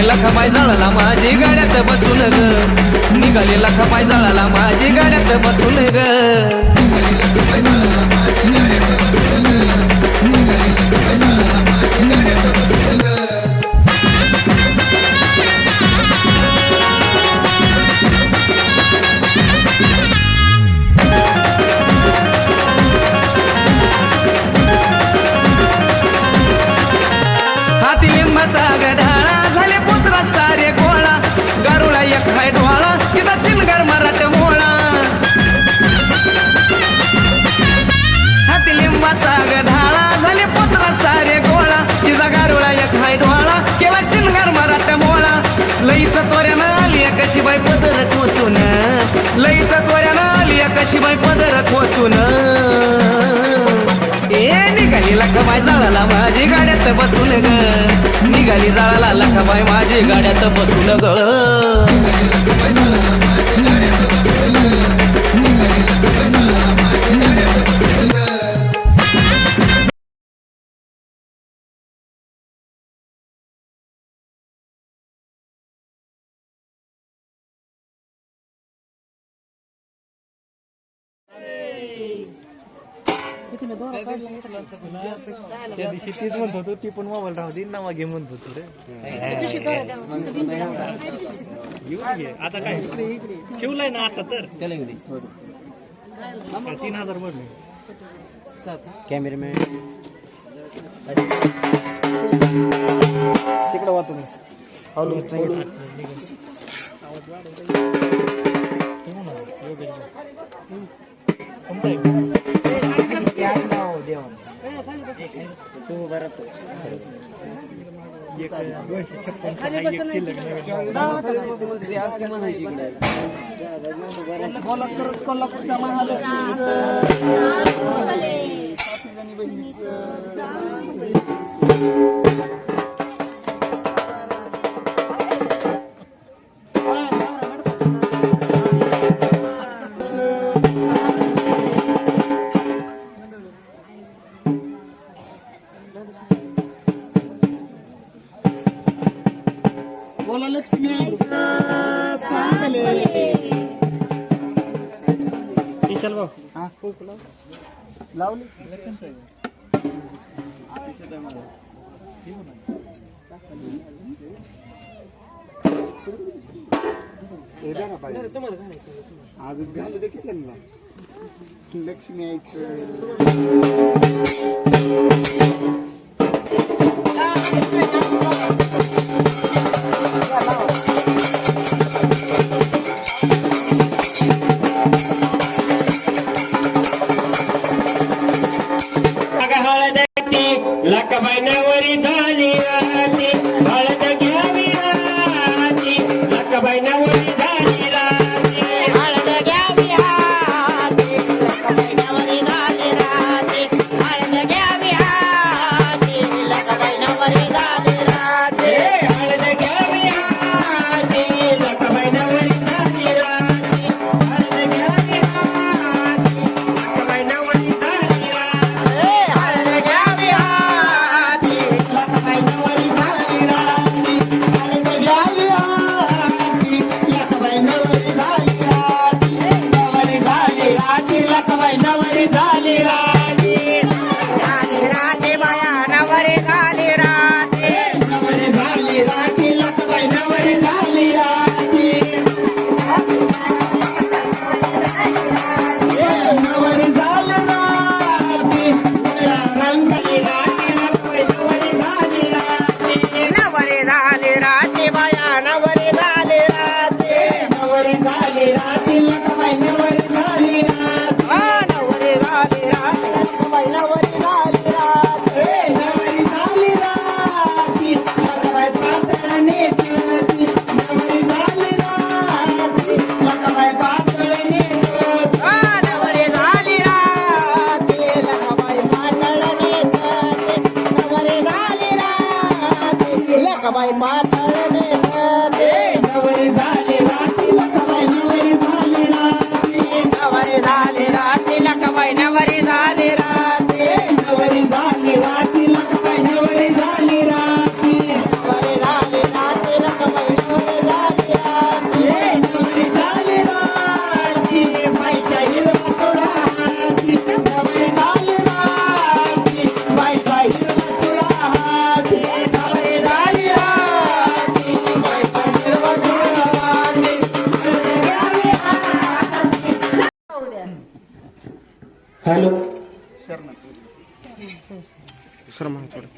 निघालेला खपाय जळाला माझी गाड्यात बसून ग. निघालेला खपाय जळाला माझी गाड्यात बसून ग. लईच त्वऱ्यानं आली कशी बाई पदर खोचून ए निघाली लखबाई जाळाला माझी गाड्यात बसून ग. निघाली जाळाला लखबाई माझी गाड्यात बसून ग. त्या दिवशी तीच म्हणत होतो ती पण मोबाईल राहू दे नावा घे म्हणत होतो रे आता काय ठेवलाय ना आता तर तीन हजार कॅमेरामॅन तिकडे वा तुम्ही आवाज कोल्हापूरच्या महालक्ष्मी लावली. अजून घालू दे किती लक्ष्मी यायचं transformar.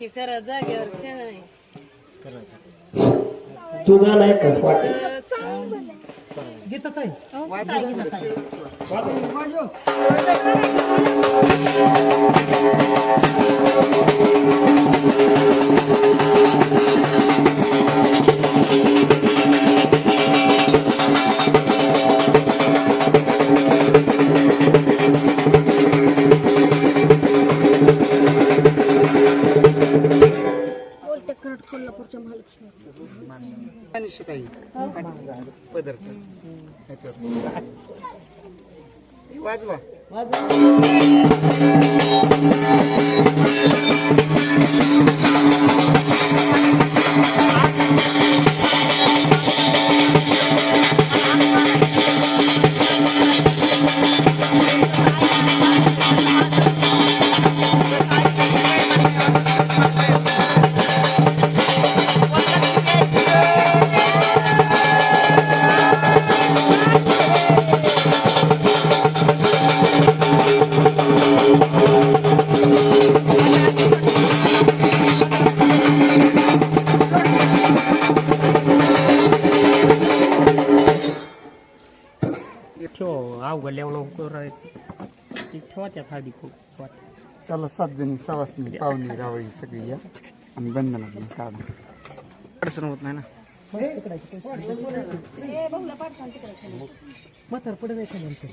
सारखी करा जागेवर खेळाय तुझा नाही का काही वाजवा. ठेव ठेवा त्यात आधी खूप चला सात जणी सवासनी पाहुणी रावळी सगळी या. आणि बंधनात काढा. अडचण होत नाही ना? म्हातार पडत आहे नंतर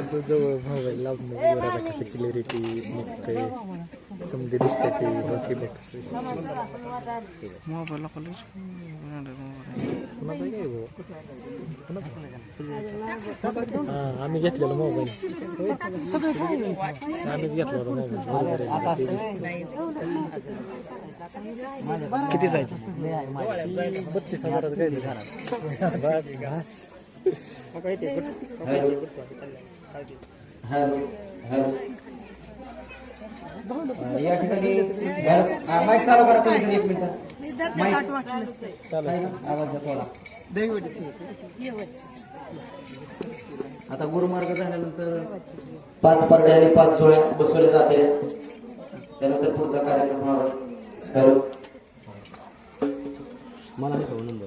जवळ भाऊ लावून कसं क्लिअरिटी निघते समजे दिसते ते बाकी हा आम्ही घेतलेला मोबाईल. आम्हीच घेतला होता मोबाईल. किती जायचं बत्तीस हजारात मग इथे या ठिकाणी हा, माईक चालू करा तुम्ही एक मिनिट. आवाज थोडा. आता गुरुमार्ग झाल्यानंतर पाच परड्या आणि पाच जोड्या बसवल्या जाते. त्यानंतर पुढचा कार्यक्रम होणार. हॅलो. मला नाही कळलं नंबर?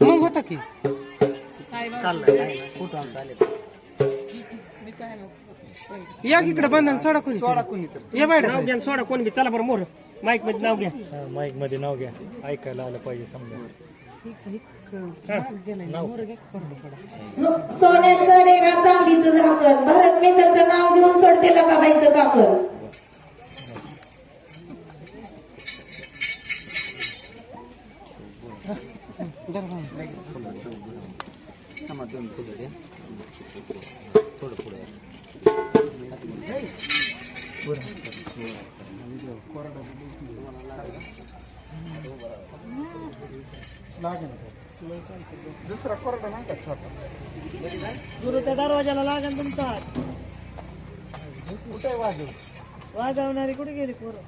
मग होता की. या इकडे बंधन सोडा कोणी सोडा कुणी तर. या मॅडम नाव घ्या सोडा कोण बी. चला बरं मोर. माईकमध्ये नाव घ्या. हा, माईकमध्ये नाव घ्या. ऐकायला आलं पाहिजे समजा. सोन्याचं डेरा चांदीचं झाकण. भारत मेहताचं नाव घेऊन सोडते लगावायचं काकर थांबा दोन दुसरा कोरडा नाही का छोटा गुरु त्या दरवाजाला लागल तुमचा कुठे वाजव? वाजवणारी कुठे गेली पोरं?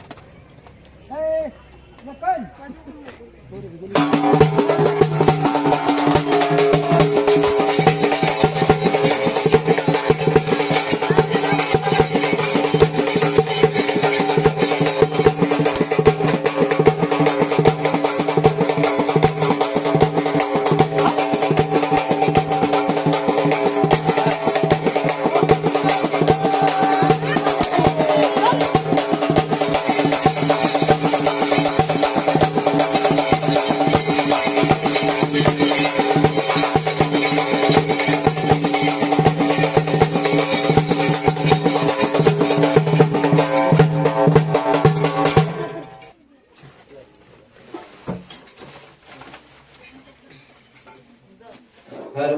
Makan. हॅलो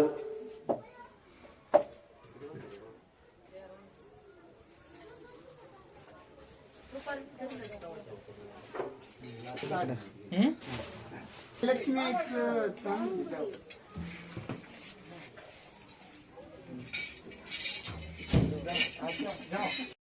लक्ष्मीचं चांगली